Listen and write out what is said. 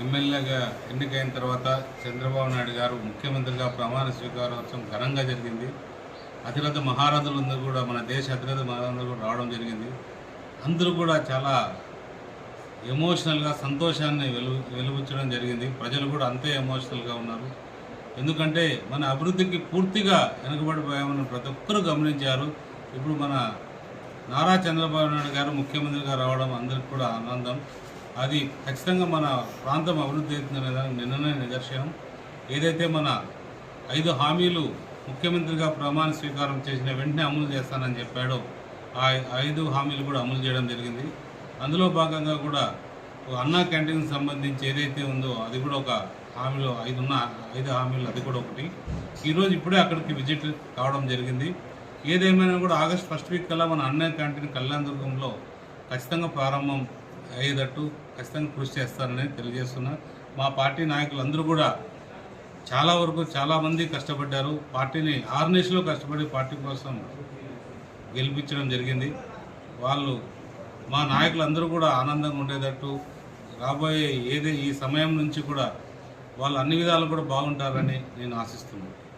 ఎమ్మెల్యేగా ఎన్నికైన తర్వాత చంద్రబాబు నాయుడు గారు ముఖ్యమంత్రిగా ప్రమాణ స్వీకారోత్సవం ఘనంగా జరిగింది. అతిరథ మహారథులందరూ కూడా మన దేశ అతిరథ మహారథులు కూడా రావడం జరిగింది. అందరూ కూడా చాలా ఎమోషనల్గా సంతోషాన్ని వెలు వెలువచ్చడం జరిగింది. ప్రజలు కూడా అంతే ఎమోషనల్గా ఉన్నారు. ఎందుకంటే మన అభివృద్ధికి పూర్తిగా వెనుకబడిపోయామని ప్రతి ఒక్కరూ గమనించారు. ఇప్పుడు మన నారా చంద్రబాబు నాయుడు గారు ముఖ్యమంత్రిగా రావడం అందరికి కూడా ఆనందం. అది ఖచ్చితంగా మన ప్రాంతం అభివృద్ధి అవుతుందనే దానికి నిన్ననే నిదర్శనం. ఏదైతే మన ఐదు హామీలు ముఖ్యమంత్రిగా ప్రమాణ స్వీకారం చేసిన వెంటనే అమలు చేస్తానని చెప్పాడో ఆ ఐదు హామీలు కూడా అమలు చేయడం జరిగింది. అందులో భాగంగా కూడా ఓ అన్నా క్యాంటీన్కి సంబంధించి ఏదైతే ఉందో అది కూడా ఒక హామీలో ఐదున్న ఐదు హామీలు అది కూడా ఒకటి. ఈరోజు ఇప్పుడే అక్కడికి విజిట్ కావడం జరిగింది. ఏదేమైనా కూడా ఆగస్ట్ ఫస్ట్ వీక్ కల్లా మన అన్న క్యాంటీన్ కళ్యాణదుర్గంలో ఖచ్చితంగా ప్రారంభం అయ్యేటట్టు ఖచ్చితంగా కృషి చేస్తారని తెలియజేస్తున్నా. మా పార్టీ నాయకులందరూ కూడా చాలా వరకు చాలామంది కష్టపడ్డారు. పార్టీని ఆర్నేస్లో కష్టపడి పార్టీ కోసం గెలిపించడం జరిగింది. వాళ్ళు మా నాయకులందరూ కూడా ఆనందంగా ఉండేటట్టు రాబోయే ఏది ఈ సమయం నుంచి కూడా వాళ్ళు అన్ని విధాలు కూడా బాగుంటారని నేను ఆశిస్తున్నాను.